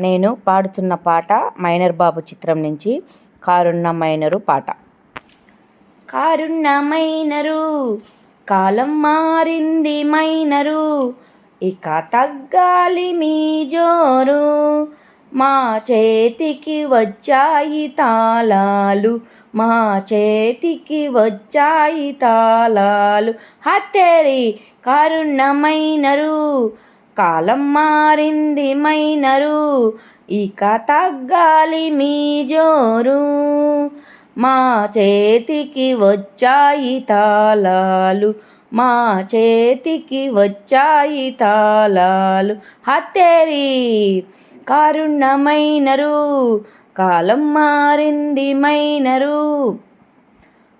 నేను పాడుతున్న పాట మైనర్ బాబు చిత్రం నుంచి కారున్న మైనరు పాట. కారున్న మైనరు కాలం మారింది మైనరు ఇక తగ్గాలి మీ జోరు మా చేతికి వచ్చాయి తాళాలు మా చేతికి వచ్చాయి తాళాలు. హత్తేరి కారుణ్యమైనరు కాలం మారింది మైనరు ఇక తగ్గాలి మీ జోరు. మా చేతికి వచ్చాయి తాళాలు మా చేతికి వచ్చాయి తాళాలు. హత్తేరి కారుణమైనరు కాలం మారింది మైనరు.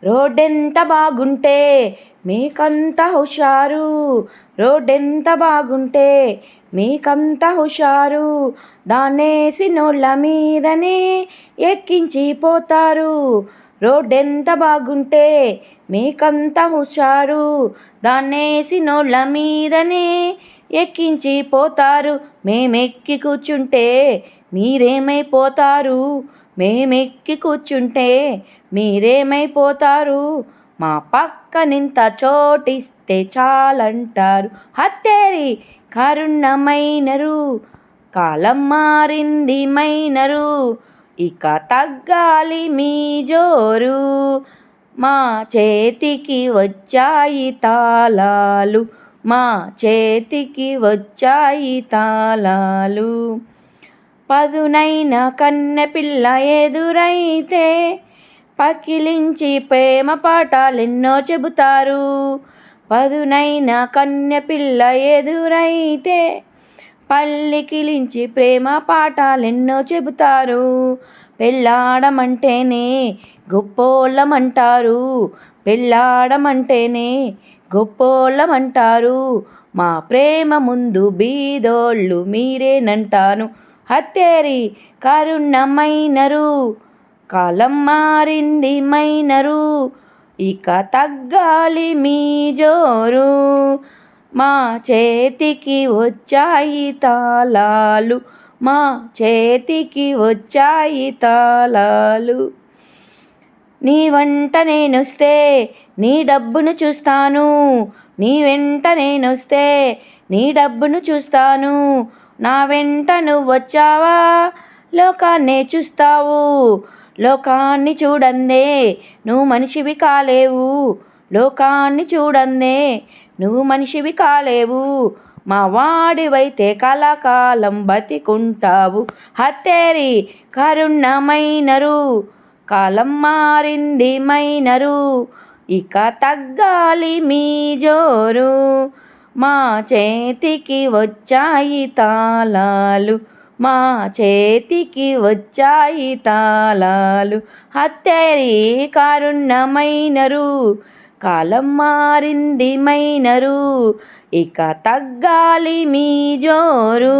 రోడ్డెంత బాగుంటే మీకంత హుషారు రోడ్డెంత బాగుంటే మీకంత హుషారు. దాన్నేసి నోళ్ళ మీదనే ఎక్కించి పోతారు. రోడ్డెంత బాగుంటే మీకంత హుషారు. దాన్నేసి నోళ్ళ మీదనే ఎక్కించి పోతారు. మేమెక్కి కూర్చుంటే మీరేమైపోతారు? మేమెక్కి కూర్చుంటే మీరేమైపోతారు? మా పక్కనింత చోటిస్తే చాలంటారు. హత్తేరి కరుణమైనరు కాలం మారింది మైనరు ఇక తగ్గాలి మీ జోరు. మా చేతికి వచ్చాయి తాళాలు మా చేతికి వచ్చాయి తాళాలు. పదునైన కన్నెపిల్ల ఎదురైతే పకిలించి ప్రేమ పాఠాలెన్నో చెబుతారు. పదునైన కన్యపిల్ల ఎదురైతే పల్లికిలించి ప్రేమ పాఠాలెన్నో చెబుతారు. పెళ్ళాడమంటేనే గొప్పోళ్ళమంటారు. పెళ్ళాడమంటేనే గొప్పోళ్ళమంటారు. మా ప్రేమ ముందు బీదోళ్ళు మీరేనంటాను. హత్తేరి కరుణమైనరు. కాలం మారింది మైనరు ఇక తగ్గాలి మీ జోరు. మా చేతికి వచ్చాయి తాళాలు మా చేతికి వచ్చాయి తాళాలు. నీ వంట నేనొస్తే నీ డబ్బును చూస్తాను నీ వెంట నేనొస్తే నీ డబ్బును చూస్తాను. నా వెంట నువ్వు వచ్చావా లోకాన్నే చూస్తావు. లోకాన్ని చూడందే నువ్వు మనిషివి కాలేవు. లోకాన్ని చూడందే నువ్వు మనిషివి కాలేవు. మా వాడివైతే కలకాలం బతికుంటావు. హత్తేరి కరుణమైనరు కాలం మారింది మైనరు. ఇక తగ్గాలి మీ జోరు మా చేతికి వచ్చాయి తాళాలు. మా చేతికి వచ్చాయి తాళాలు. హత్యరి కారుణ్యమైనరు కాలం మారింది మైనరు ఇక తగ్గాలి మీ జోరు.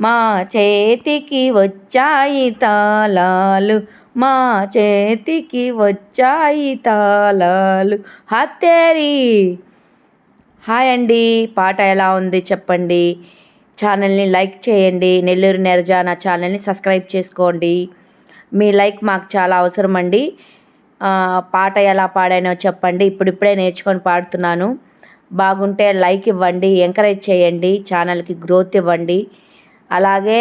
మా చేతికి వచ్చాయి తాళాలు మా చేతికి వచ్చాయి తాళాలు. హత్యరి. హాయ్ అండి పాట ఎలా ఉంది చెప్పండి. ఛానల్ని లైక్ చేయండి. నెల్లూరు నెరజానా ఛానల్ని సబ్స్క్రైబ్ చేసుకోండి. మీ లైక్ మాకు చాలా అవసరం అండి. పాట ఎలా పాడానో చెప్పండి. ఇప్పుడిప్పుడే నేర్చుకొని పాడుతున్నాను. బాగుంటే లైక్ ఇవ్వండి ఎంకరేజ్ చేయండి ఛానల్కి గ్రోత్ ఇవ్వండి. అలాగే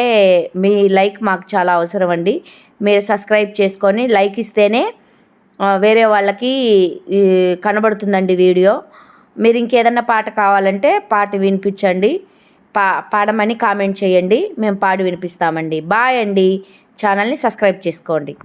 మీ లైక్ మాకు చాలా అవసరం అండి. మీరు సబ్స్క్రైబ్ చేసుకొని లైక్ ఇస్తేనే వేరే వాళ్ళకి కనబడుతుందండి వీడియో. మీరు ఇంకేదన్నా పాట కావాలంటే పాట వినిపించండి. పా పాడమని కామెంట్ చేయండి. మేము పాడి వినిపిస్తామండి. బాయ్ అండి. ఛానల్ని సబ్స్క్రైబ్ చేసుకోండి.